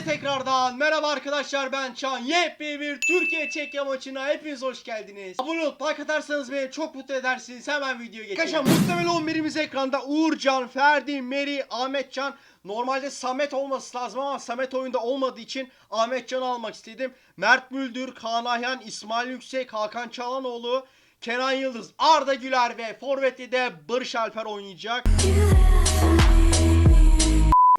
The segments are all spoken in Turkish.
Herkese tekrardan merhaba arkadaşlar ben Çan. Yepyeni bir Türkiye Çekya maçına hepiniz hoş geldiniz. Abone olup like atarsanız beni çok mutlu edersiniz. Hemen videoya geçelim. Arkadaşlar muhtemelen 11'imiz ekranda Uğurcan, Ferdi, Meri, Ahmetcan. Normalde Samet olması lazım ama Samet oyunda olmadığı için Ahmetcan'ı almak istedim. Mert Müldür, Kaan Ayhan, İsmail Yüksek, Hakan Çalanoğlu, Kenan Yıldız, Arda Güler ve Forvet'te de Barış Alper oynayacak.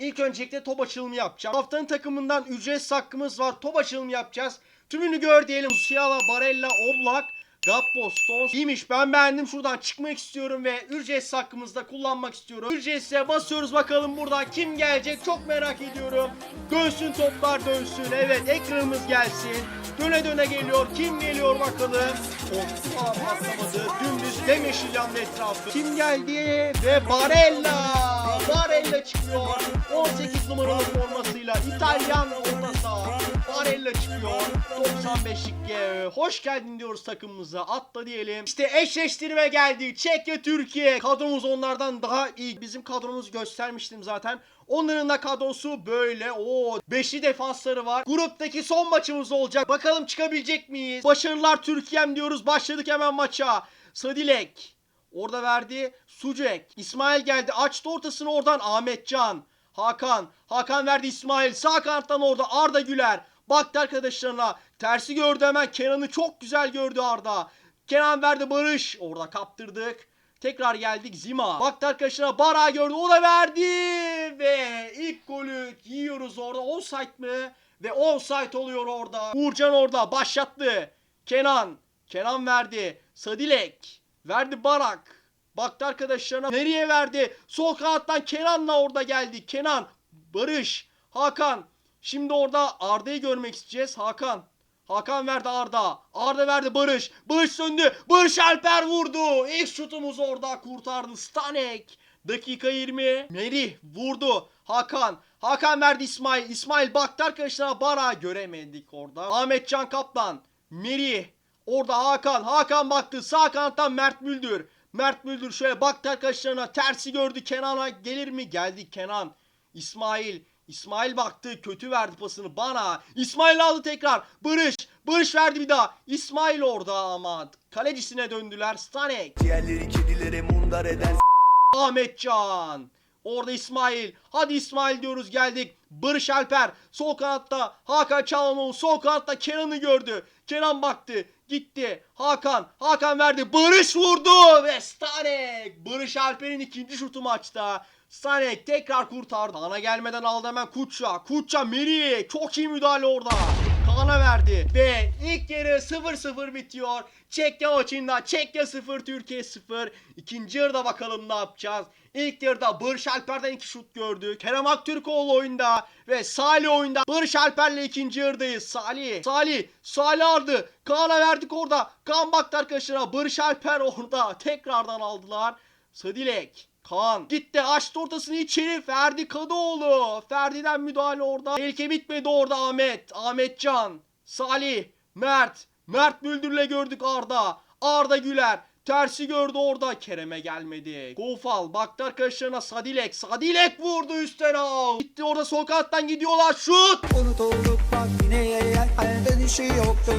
İlk öncelikle top açılımı yapacağım. Haftanın takımından ücretsiz hakkımız var. Top açılımı yapacağız. Tümünü gör diyelim. Musiala, Barella, Oblak, Gappo, Stones. İyiymiş ben beğendim. Şuradan çıkmak istiyorum ve ücretsiz hakkımızı da kullanmak istiyorum. Ücretsize basıyoruz bakalım buradan kim gelecek çok merak ediyorum. Dönsün toplar dönsün. Evet ekranımız gelsin. Döne döne geliyor. Kim geliyor bakalım. Of falan patlamadı. Dümdüz demeşil yandı etrafı. Kim geldi? Ve Barella. Barella çıkıyor. 18 numaralı formasıyla İtalyan orta saha. Barella çıkıyor. 95'lik e, hoş geldin diyoruz takımımıza. Atla diyelim. İşte eşleştirme geldi. Çekya Türkiye. Kadromuz onlardan daha iyi. Bizim kadromuzu göstermiştim zaten. Onların da kadrosu böyle. O beşli defansları var. Gruptaki son maçımız olacak. Bakalım çıkabilecek miyiz? Başarılar Türkiye'm diyoruz. Başladık hemen maça. Sadilek. Orada verdi. Sucek. İsmail geldi. Açtı ortasını oradan Ahmetcan. Hakan. Hakan verdi İsmail. Sağ kanattan orada Arda Güler. Baktı arkadaşlarına. Tersi gördü hemen. Kenan'ı çok güzel gördü Arda. Kenan verdi Barış. Orada kaptırdık. Tekrar geldik Zima. Baktı arkadaşlarına Bara gördü. O da verdi. Ve ilk golü yiyoruz orada. Offside mı? Ve offside oluyor orada. Uğurcan orada başlattı. Kenan. Kenan verdi. Sadilek. Verdi Barak. Baktı arkadaşlarına. Nereye verdi? Sol kanattan Kenan'la orada geldi. Kenan. Barış. Hakan. Şimdi orada Arda'yı görmek isteyeceğiz. Hakan. Hakan verdi Arda. Arda verdi Barış. Barış söndü. Barış Alper vurdu. İlk şutumuz orada kurtardı. Stanek. Dakika 20. Merih vurdu. Hakan. Hakan verdi İsmail. İsmail baktı arkadaşlar. Bara göremedik orada. Ahmetcan Kaplan. Merih. Orada Hakan. Hakan baktı. Sağ kanattan Mert Müldür. Mert Müldür şöyle baktı arkadaşlarına. Tersi gördü. Kenan'a gelir mi? Geldi Kenan. İsmail. İsmail baktı. Kötü verdi pasını bana. İsmail aldı tekrar. Barış. Barış verdi bir daha. İsmail orada ama. Kalecisine döndüler. Stanek. Diğerleri kedilere mundar eden Ahmetcan. Orada İsmail. Hadi İsmail diyoruz geldik. Barış Alper. Sol kanatta Hakan Çalhanoğlu. Sol kanatta Kenan'ı gördü. Kenan baktı. Gitti. Hakan. Hakan verdi. Barış vurdu. Ve Stanek. Barış Alper'in ikinci şutu maçta. Stanek tekrar kurtardı. Ana gelmeden aldı hemen Kutça. Kutça Meri. Çok iyi müdahale orada. Kaan'a verdi. Ve ilk yarı 0-0 bitiyor. Çekya maçında Çekya 0 Türkiye 0. İkinci yarıda bakalım ne yapacağız. İlk yarıda Barış Alper'den iki şut gördük. Kerem Aktürkoğlu oyunda ve Salih oyunda. Barış Alper'le ikinci yarıdayız. Salih. Salih. Salih aldı. Kaan'a verdik orada. Kaan baktı arkadaşlara. Barış Alper orada. Tekrardan aldılar. Sadilek. Kaan gitti açtı ortasını içeri Ferdi Kadıoğlu. Ferdi'den müdahale orada. Tehlike bitmedi orada Ahmet. Ahmetcan. Salih. Mert. Mert Müldür'le gördük Arda. Arda Güler. Tersi gördü orada. Kerem'e gelmedi. Gofal baktı arkadaşlarına Sadilek. Sadilek vurdu üstten al. Gitti orada sol kanattan gidiyorlar. Şut. Unutulduk bak yine hayalde dişi yoktu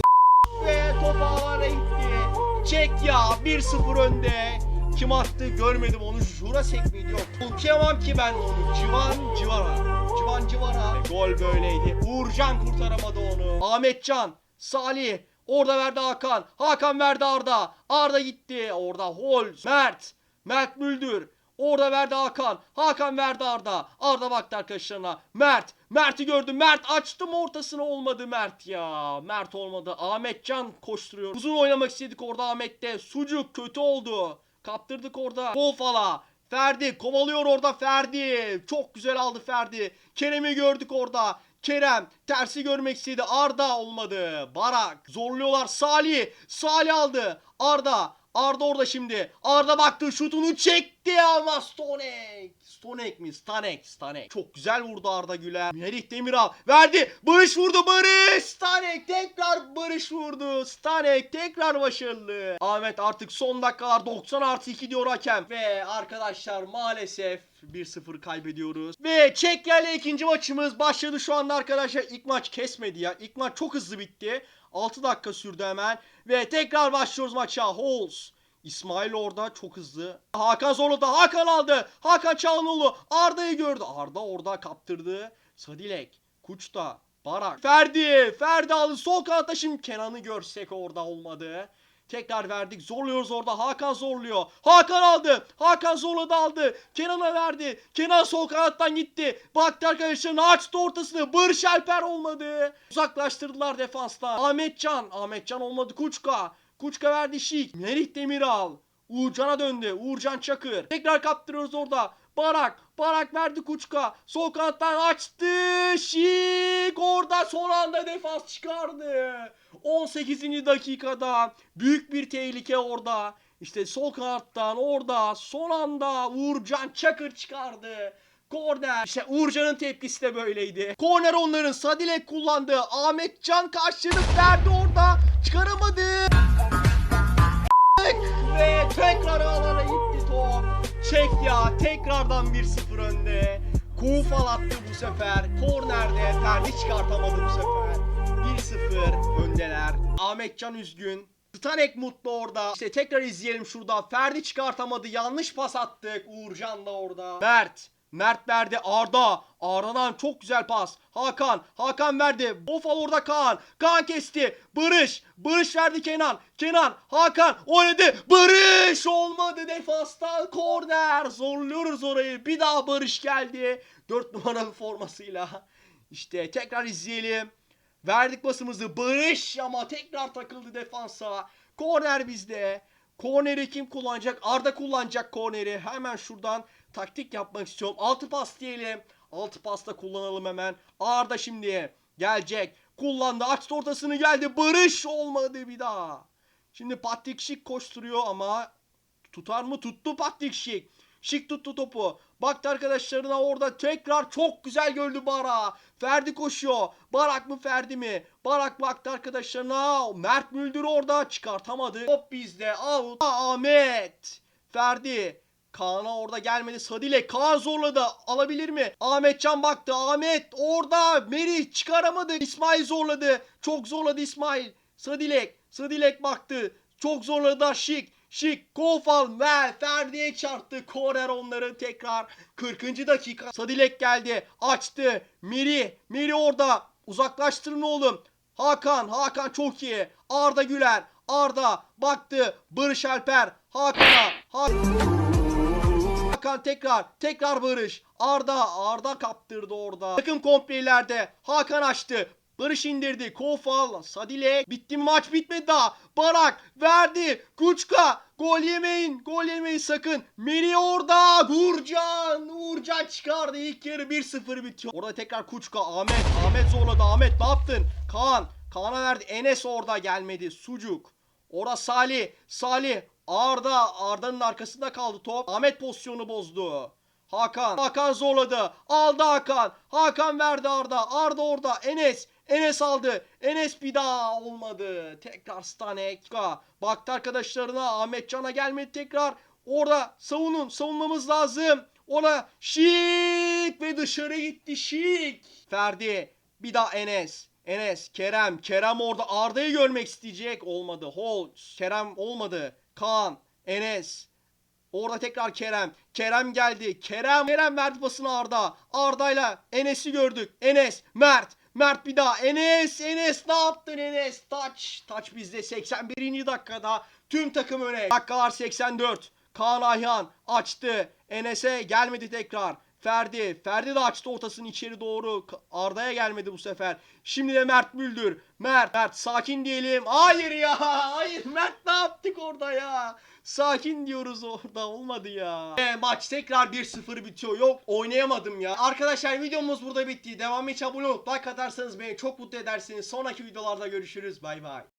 Ve top ağlara gitti. Çek ya 1-0 önde. Kim attı görmedim onu. Jurasek miydi yok. Okuyamam ki ben onu. Civan Civara. Civan Civara. E, gol böyleydi. Uğurcan kurtaramadı onu. Ahmetcan. Salih. Orada verdi Hakan. Hakan verdi Arda. Arda gitti. Orada Hol. Mert. Mert Müldür. Orada verdi Hakan. Hakan verdi Arda. Arda baktı arkadaşlarına. Mert. Mert'i gördü. Mert açtım ortasına olmadı Mert ya. Mert olmadı. Ahmetcan koşturuyor. Uzun oynamak istedik orada Ahmet'te. Sucuk kötü oldu. Kaptırdık orada. Kofala. Ferdi kovalıyor orada Ferdi. Çok güzel aldı Ferdi. Kerem'i gördük orada. Kerem tersi görmek istedi. Arda olmadı. Barak zorluyorlar. Salih. Salih aldı. Arda. Arda orada şimdi. Arda baktı şutunu çekti ama Stonek. Stonek mi? Stanek. Stanek. Çok güzel vurdu Arda Güler. Merih Demiral verdi. Barış vurdu. Barış. Stanek tekrar Barış vurdu. Stanek tekrar başarılı. Ahmet artık son dakikalar 90 artı 2 diyor hakem. Ve arkadaşlar maalesef 1-0 kaybediyoruz. Ve Çekya'yla ikinci maçımız başladı şu anda arkadaşlar. İlk maç kesmedi ya. İlk maç çok hızlı bitti. 6 dakika sürdü hemen. Ve tekrar başlıyoruz maça. Holes. İsmail orada çok hızlı. Hakan zorladı. Hakan aldı. Hakan Çalhanoğlu Arda'yı gördü. Arda orada kaptırdı. Sadilek. Kuçta. Barak. Ferdi. Ferdi aldı. Sol kanatta şimdi Kenan'ı görsek orada olmadı. Tekrar verdik. Zorluyoruz orada. Hakan zorluyor. Hakan aldı. Hakan zorladı aldı. Kenan'a verdi. Kenan sol kanattan gitti. Baktı arkadaşlarına açtı ortasını. Barış Alper olmadı. Uzaklaştırdılar defanstan. Ahmetcan. Ahmetcan olmadı. Kuçka. Kuçka verdi Şik. Merih Demiral. Uğurcan'a döndü. Uğurcan Çakır. Tekrar kaptırıyoruz orada. Barak. Barak verdi Kuçka. Sol kanattan açtı. Şik. Orada son anda defans çıkardı. 18. dakikada büyük bir tehlike orada. İşte sol kanattan orada son anda Uğurcan Çakır çıkardı. Korner. İşte Uğurcan'ın tepkisi de böyleydi. Korner onların Sadilek kullandı. Ahmetcan karşılık verdi orada. Çıkaramadı. Ve tekrar ağlara gitti top. Çek ya tekrardan 1-0 önde. Kufal attı bu sefer. Kornerde Ferdi çıkartamadı bu sefer. 1-0 öndeler. Ahmetcan üzgün. Stanek mutlu orada. İşte tekrar izleyelim şurada. Ferdi çıkartamadı. Yanlış pas attık. Uğurcan da orada. Mert. Mert verdi Arda. Arda'dan çok güzel pas. Hakan. Hakan verdi. Bofal orada Kaan. Kaan kesti. Barış. Barış verdi Kenan. Kenan. Hakan. Oynadı. Barış olmadı defansta. Korner. Zorluyoruz orayı. Bir daha Barış geldi. 4 numaralı formasıyla. İşte tekrar izleyelim. Verdik basımızı. Barış ama tekrar takıldı defansa. Korner bizde. Korneri kim kullanacak? Arda kullanacak korneri. Hemen şuradan taktik yapmak istiyorum. Altı pas diyelim. Altı pasta kullanalım hemen. Arda şimdi gelecek. Kullandı. Açtı ortasını geldi. Barış olmadı bir daha. Şimdi Patrik Şik koşturuyor ama tutar mı? Tuttu Patrik Şik. Şik tuttu topu. Baktı arkadaşlarına orada tekrar çok güzel gördü Bara. Ferdi koşuyor. Barak mı Ferdi mi? Barak baktı arkadaşlarına. Mert Müldür orada çıkartamadı. Top bizde. Out. Ahmet. Ferdi. Kaan'a orada gelmedi. Sadile Kaan zorladı. Alabilir mi? Ahmetcan baktı. Ahmet orada. Merih çıkaramadı. İsmail zorladı. Çok zorladı İsmail. Sadilek. Sadilek baktı. Çok zorladı Şik. Şik, Kofal ve Ferdi'ye çarptı. Korner onları tekrar 40. dakika. Sadilek geldi. Açtı. Miri. Miri orada. Uzaklaştırın oğlum. Hakan. Hakan çok iyi. Arda Güler. Arda baktı. Barış Alper. Hakan'a. Hakan. Hakan tekrar. Tekrar Barış. Arda. Arda kaptırdı orada. Takım komple ileride. Hakan açtı. Barış indirdi. Kofal. Sadile. Bitti maç bitmedi daha. Barak. Verdi. Kuçka. Gol yemeyin. Gol yemeyin sakın. Meri orada. Uğurcan. Uğurcan çıkardı. İlk yarı 1-0 bitiyor. Orada tekrar Kuçka. Ahmet. Ahmet zorladı. Ahmet ne yaptın? Kaan. Kaan'a verdi. Enes orada gelmedi. Sucuk. Orada Salih. Salih. Arda. Arda'nın arkasında kaldı top. Ahmet pozisyonu bozdu. Hakan. Hakan zorladı. Aldı Hakan. Hakan verdi Arda. Arda orada. Enes. Enes aldı. Enes bir daha olmadı. Tekrar Stanek. Baktı arkadaşlarına. Ahmet Can'a gelmedi tekrar. Orada savunun. Savunmamız lazım. Ona şik ve dışarı gitti şik. Ferdi. Bir daha Enes. Enes, Kerem, Kerem orada Arda'yı görmek isteyecek. Olmadı. Holz, Kerem olmadı. Kaan, Enes, Orada tekrar Kerem. Kerem geldi. Kerem. Kerem verdi pasını Arda. Arda'yla Enes'i gördük. Enes. Mert. Mert bir daha. Enes. Enes ne yaptın Enes? Taç. Taç bizde 81. dakikada. Tüm takım öne. Dakikalar 84. Kaan Ayhan açtı. Enes'e gelmedi tekrar. Ferdi. Ferdi de açtı ortasını içeri doğru. Arda'ya gelmedi bu sefer. Şimdi de Mert Müldür. Mert. Mert sakin diyelim. Hayır ya. Hayır Mert ne yaptık orada ya? Sakin diyoruz orada olmadı ya. E, maç tekrar 1-0 bitiyor. Yok oynayamadım ya. Arkadaşlar videomuz burada bitti. Devam için abone olup like atarsanız beni çok mutlu edersiniz. Sonraki videolarda görüşürüz. Bay bay.